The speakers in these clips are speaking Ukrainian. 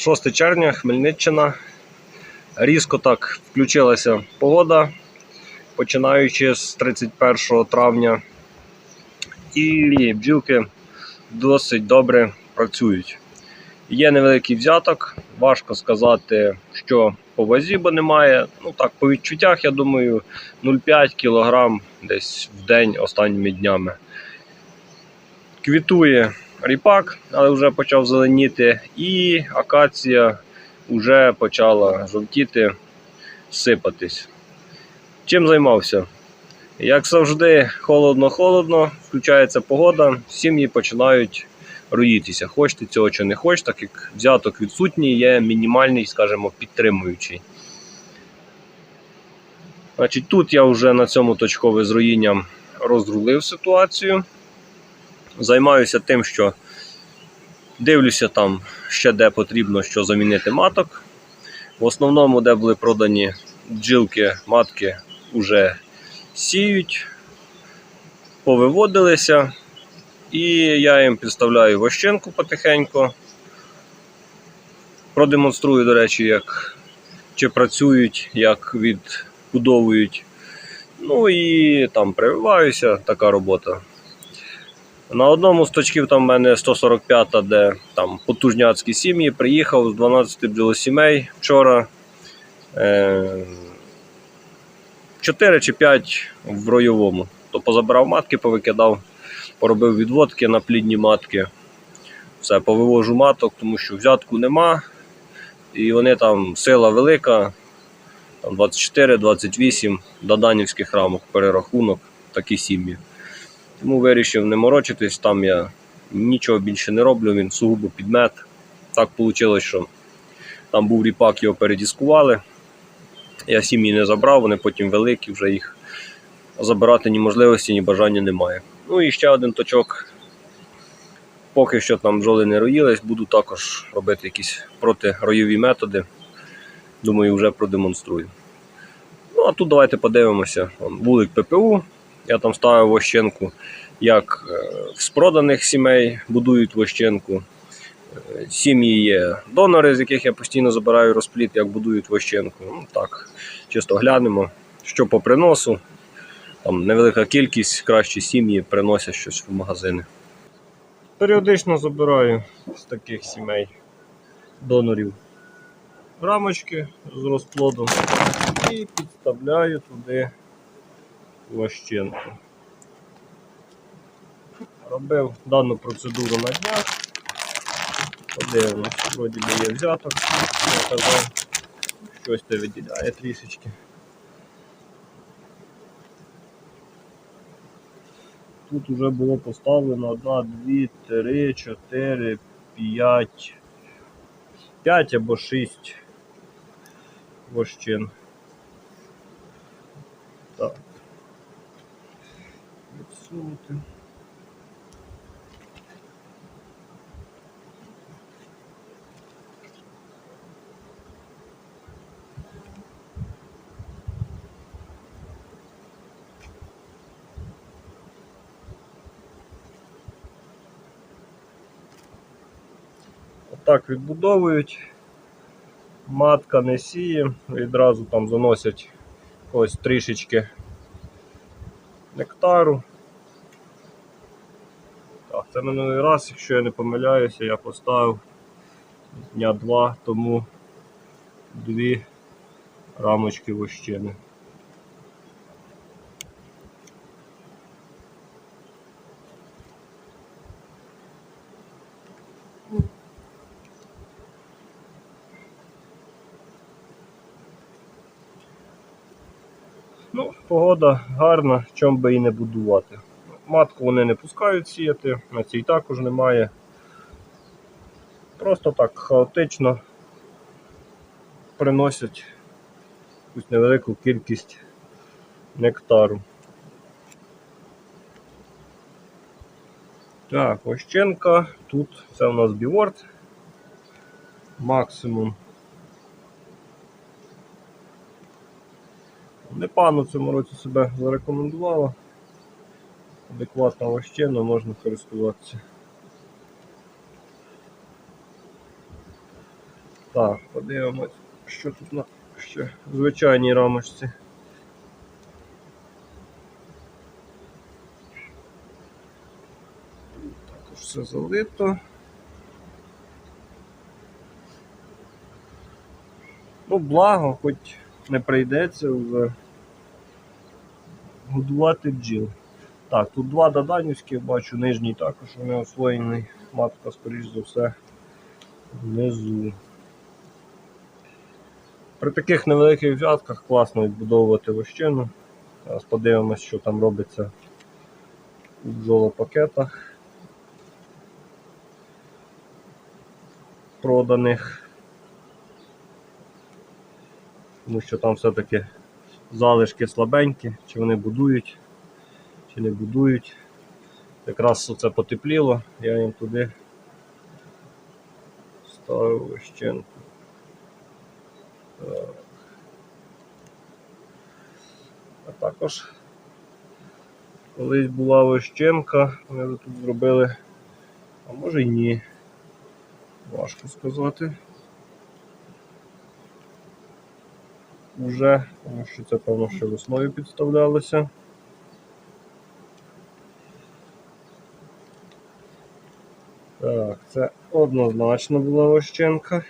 6 червня, Хмельниччина. Різко так включилася погода, починаючи з 31 травня. І бджілки досить добре працюють. Є невеликий взяток, важко сказати, що по вазі, бо немає. Ну так, по відчуттях, я думаю, 0,5 кг десь в день останніми днями. Квітує ріпак, але вже почав зеленіти, і акація вже почала жовтіти, сипатись. Чим займався? Як завжди, холодно-холодно, включається погода, сім'ї починають роїтися. Хочете цього чи не хочете, так як взяток відсутній, є мінімальний, скажімо, підтримуючий. Значить, Тут я вже на цьому точкове з роїнням розрулив ситуацію. Займаюся тим, що дивлюся там ще де потрібно що замінити маток. В основному, де були продані бджілки, матки вже сіють, повиводилися, і я їм підставляю вощенку потихеньку. Продемонструю, до речі, як чи працюють, як відбудовують. Ну і там прививаюся, така робота. На одному з точків там в мене 145, де там потужняцькі сім'ї. Приїхав з 12 бджолосімей вчора. Е, 4 чи 5 в ройовому. То позабирав матки, повикидав, поробив відводки на плідні матки. Все, повивожу маток, тому що взятку нема. І вони там сила велика. Там 24-28 доданівських рамок, перерахунок, такі сім'ї. Тому вирішив не морочитись, там я нічого більше не роблю, він сугубо підмет. Так вийшло, що там був ріпак, його передіскували. Я сім'ї не забрав, вони потім великі, вже їх забирати ні можливості, ні бажання немає. Ну і ще один точок. Поки що там бджоли не роїлись, буду також робити якісь протиройові методи. Думаю, вже продемонструю. Ну, а тут давайте подивимося. Вулик ППУ. Я там ставив вощенку, як е, з проданих сімей будують вощенку. Е, Сім'ї є донори, з яких я постійно забираю розпліт, як будують вощенку. Ну, так, чисто глянемо, що по приносу. Там невелика кількість, кращі сім'ї приносять щось в магазини. Періодично забираю з таких сімей донорів рамочки з розплодом і підставляю туди вощенку. Робив дану процедуру на днях. Подивимось, вроді би є взяток, я казав, щось те виділяє трішечки. Тут вже було поставлено 1, 2, 3, 4, 5, 5 або 6 вощин. Відсунути. Отак відбудовують. Матка не сіє, відразу там заносять ось трішечки нектару. Це минулий раз, якщо я не помиляюся, я поставив дня два тому дві рамочки вощини. Ну, погода гарна, чом би і не будувати. Матку вони не пускають сіяти, на цій також немає. Просто так хаотично приносять невелику кількість нектару. Так, ощенка. Тут це у нас біворд. Максимум Непогано в цьому році себе зарекомендувала. Адекватна вощина, можна користуватися. Так, подивимось, що тут на ще звичайній рамочці. Також все залито. Ну, благо, хоч не прийдеться годувати бджіл. Так, тут два доданівські, бачу, нижній також у нього освоєний, матка, скоріш за все, внизу. При таких невеликих взятках класно відбудовувати вощину. Зараз подивимось, що там робиться у бджолопакетах проданих. Тому що там все-таки залишки слабенькі, чи вони будують, не будують. Якраз це потепліло, я їм туди ставив вощенку. Так. А також колись була вощенка, вони тут зробили, а може й ні. Важко сказати. Уже, тому що це певно ще весною підставлялося. Так, це однозначно була вощенка.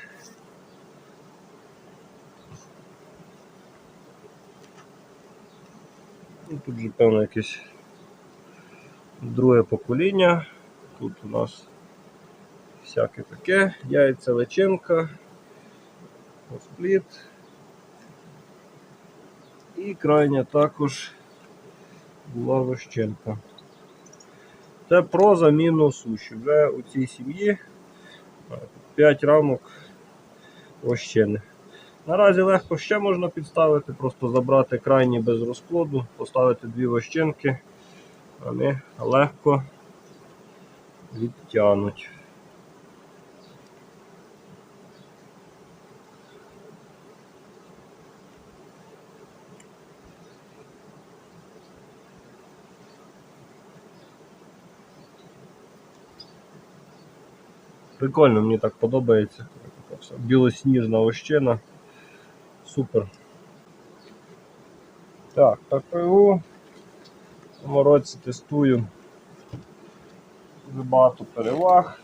Тут же, певно, якесь друге покоління. Тут у нас всяке таке, яйця личинка, спліт. І крайня також була вощенка. Це про заміну суші. Вже у цій сім'ї 5 рамок ощини. Наразі легко ще можна підставити, просто забрати крайні без розплоду, поставити дві вощинки, вони легко відтянуть. Прикольно, мені так подобається. Білосніжна вощина. Супер. Так, ППУ. В цьому році тестую багато переваг.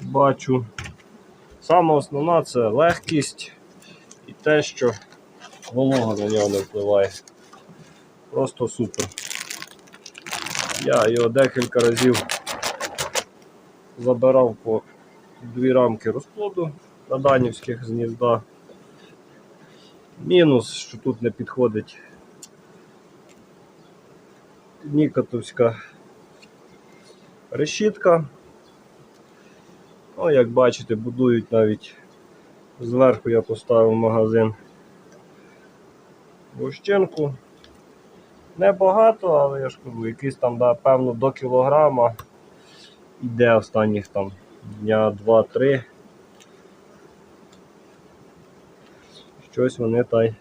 Бачу. Саме основна це легкість і те, що волога на нього не впливає. Просто супер. Я його декілька разів забирав по дві рамки розплоду на данівських з гнізда. Мінус, що тут не підходить Нікотовська решітка. Ну, як бачите, будують навіть зверху я поставив магазин вощенку. Небагато, але я ж кажу, якийсь там, да, певно, до кілограма іде останніх там дня 2-3. Щось вони та й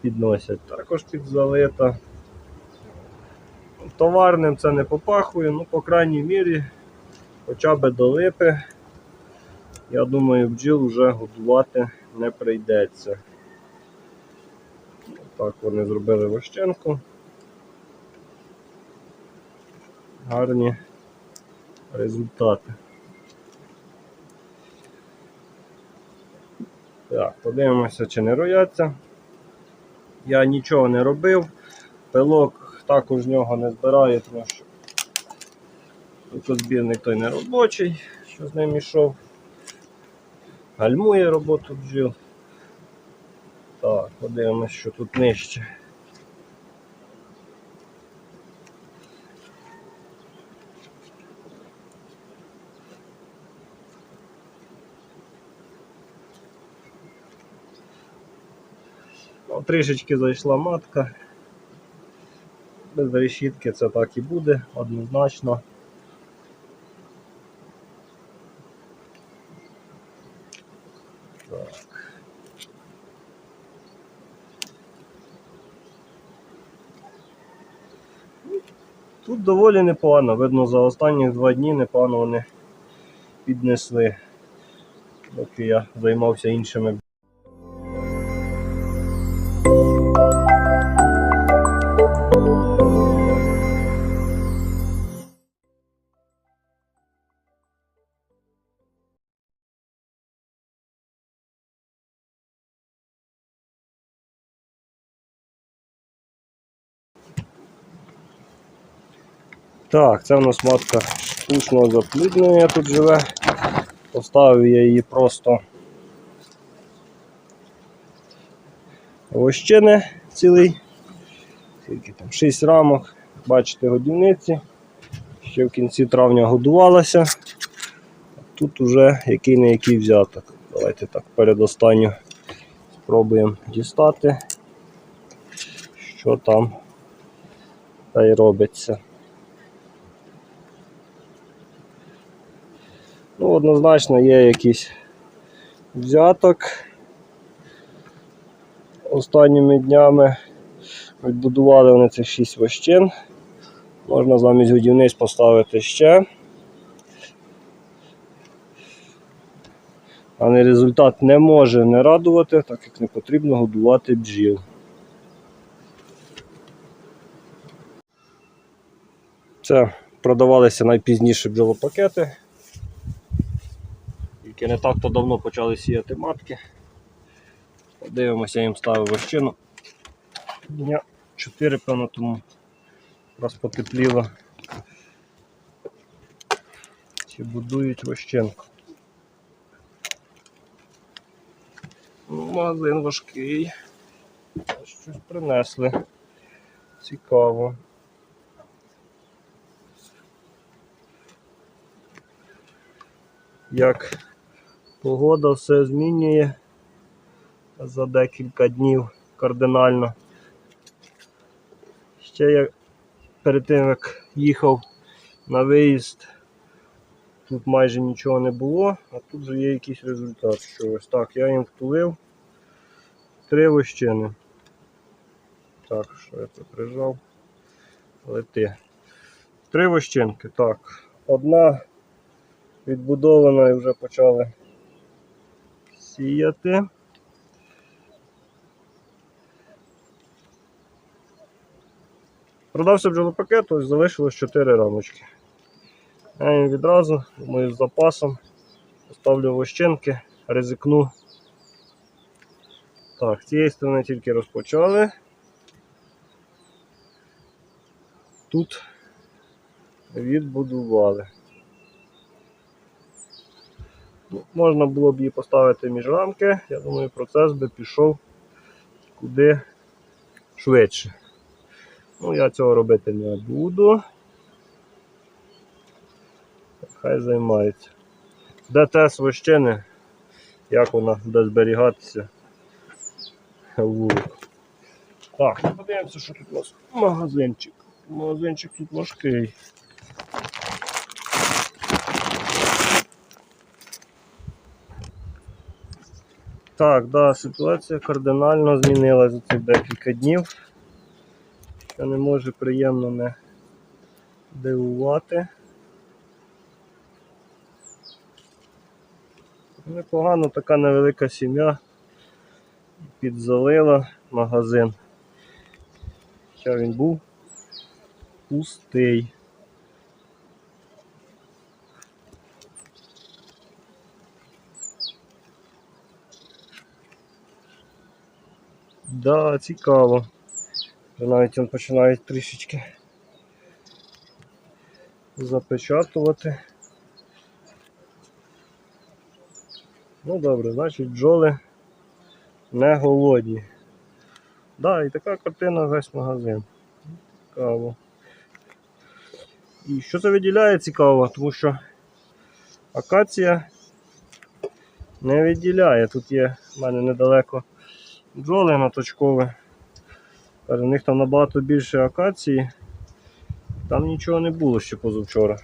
підносять. Також підзалита. Товарним це не попахує, ну, по крайній мірі, хоча б до липи, я думаю, бджіл вже годувати не прийдеться. Так вони зробили вощенку. Гарні результати. Так, подивимося, чи не рояться. Я нічого не робив, пилок також нього не збираю, тому що збірник той не робочий, що з ним йшов. Гальмує роботу бджіл. Так, подивимося, що тут нижче. Трішечки зайшла матка. Без решітки це так і буде, однозначно. Тут доволі непогано, видно за останні два дні непогано вони піднесли, доки я займався іншими. Так, це в нас матка штучного запліднення тут живе. Поставив я її просто вощини цілий. Скільки там? 6 рамок. Бачите, годівниці. Ще в кінці травня годувалася. Тут уже який не який взяток. Давайте так передостанню спробуємо дістати, що там та й робиться. Ну, однозначно є якийсь взяток. Останніми днями відбудували вони цих 6 вощин. Можна замість годівниць поставити ще. Але результат не може не радувати, так як не потрібно годувати бджіл. Це продавалися найпізніші бджолопакети. Тільки не так то давно почали сіяти матки. Подивимося, я їм ставив вощину. Дня 4, певно, тому раз потепліло. Чи будують вощенку. Ну, Магазин важкий. Щось принесли. Цікаво. Як погода все змінює за декілька днів кардинально. Ще я перед тим як їхав на виїзд, тут майже нічого не було, а тут вже є якийсь результат. Що ось так, я їм втулив три вощини. Так, що я тут прижав? Лети. Три вощинки, так. Одна відбудована і вже почали сіяти. Продався бджолопакет, ось залишилось 4 рамочки. Я їм відразу, думаю, з запасом поставлю вощенки, ризикну. Так, цієї сторони тільки розпочали. Тут відбудували. Можна було б її поставити між рамки. Я думаю, процес би пішов куди швидше. Ну, я цього робити не буду. Хай займається. Де тес вощини, як вона буде зберігатися. Так, подивимося, що тут у нас магазинчик. Магазинчик тут важкий. Так, да, ситуація кардинально змінилася за цих декілька днів. Що не може приємно не дивувати. Непогано така невелика сім'я підзалила магазин. Хоча він був пустий. Да, цікаво. Навіть він починає трішечки запечатувати. Ну добре, значить бджоли не голодні. Да, і така картина весь магазин. Цікаво. І що це виділяє цікаво, тому що акація не виділяє. Тут є в мене недалеко бджоли наточкове. у них там набагато більше акації. Там нічого не було ще позавчора.